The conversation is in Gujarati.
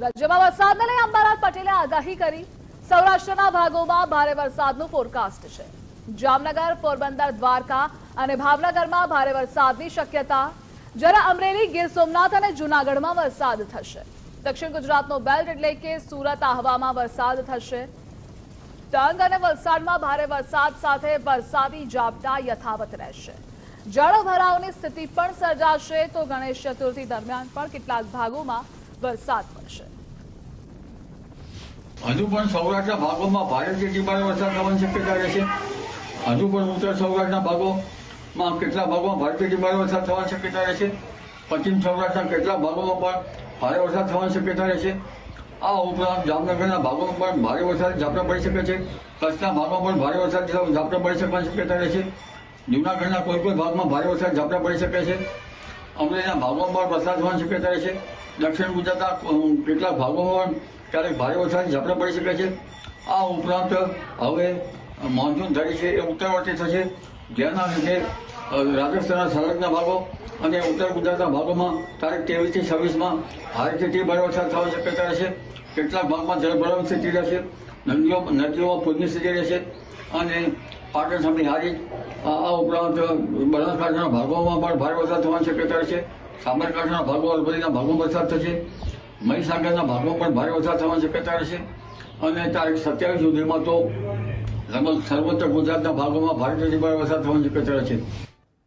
રાજ્યમાં વરસાદને લઈ અંબાલાલ પટેલે આગાહી કરી. સૌરાષ્ટ્રના ભાગોમાં ભારે વરસાદનું ફોરકાસ્ટ છે. જામનગર, પોરબંદર, દ્વારકા અને ભાવનગરમાં ભારે વરસાદની શક્યતા. જ્યારે અમરેલી, ગીર સોમનાથ અને જૂનાગઢમાં વરસાદ થશે. દક્ષિણ ગુજરાતનો બેલ્ટ એટલે કે સુરત આહવામાં વરસાદ થશે. ડાંગ અને વલસાડમાં ભારે વરસાદ સાથે વરસાદી ઝાપટા યથાવત રહેશે. જળ ભરાવની સ્થિતિ પણ સર્જાશે તો ગણેશ ચતુર્થી દરમિયાન પણ કેટલાક ભાગોમાં વરસાદ પડશે. હજુ પણ સૌરાષ્ટ્રના ભાગોમાં ભારેથી અતિભારે વરસાદ થવાની શક્યતા રહેશે. હજુ પણ ઉત્તર સૌરાષ્ટ્રના ભાગોમાં કેટલા ભાગોમાં ભારેથી અતિભારે વરસાદ થવાની શક્યતા રહેશે. પશ્ચિમ સૌરાષ્ટ્રના કેટલા ભાગોમાં પણ ભારે વરસાદ થવાની શક્યતા રહેશે. આ ઉપરાંત જામનગરના ભાગોમાં પણ ભારે વરસાદ ઝાપટા પડી શકે છે. કચ્છના ભાગમાં પણ ભારે વરસાદ ઝાપટા પડી શકવાની શક્યતા રહેશે. જૂનાગઢના કોઈ કોઈ ભાગમાં ભારે વરસાદ ઝાપટા પડી શકે છે. અમરેલીના ભાગોમાં પણ વરસાદ થવાની શક્યતા છે. દક્ષિણ ગુજરાતના કેટલાક ભાગોમાં ક્યારેક ભારે વરસાદની ઝાપટા પડી શકે છે. આ ઉપરાંત હવે મોન્સૂન ધરી છે એ ઉત્તરવર્તી થશે. જેના લીધે રાજસ્થાનના સરહદના ભાગો અને ઉત્તર ગુજરાતના ભાગોમાં તારીખ ત્રેવીસથી છવ્વીસમાં ભારેથી તે ભારે વરસાદ થવાની શક્યતા રહેશે કેટલાક ભાગમાં જળભરાવની સ્થિતિ રહેશે. નદીઓ, નદીઓમાં પૂરની સ્થિતિ રહેશે. અને પાટણ સામે હારી આ ઉપરાંત બનાસકાંઠાના ભાગોમાં પણ ભારે વરસાદ થવાની શક્યતા છે. સાબરકાંઠાના ભાગો અરવલ્લીના ભાગોમાં વરસાદ થશે. મહીસાગરના ભાગોમાં પણ ભારે વરસાદ થવાની શક્યતા રહેશે અને તારીખ સત્યાવીસ સુધીમાં તો લગભગ સર્વત્ર ગુજરાતના ભાગોમાં ભારે વરસાદ થવાની શક્યતા રહેશે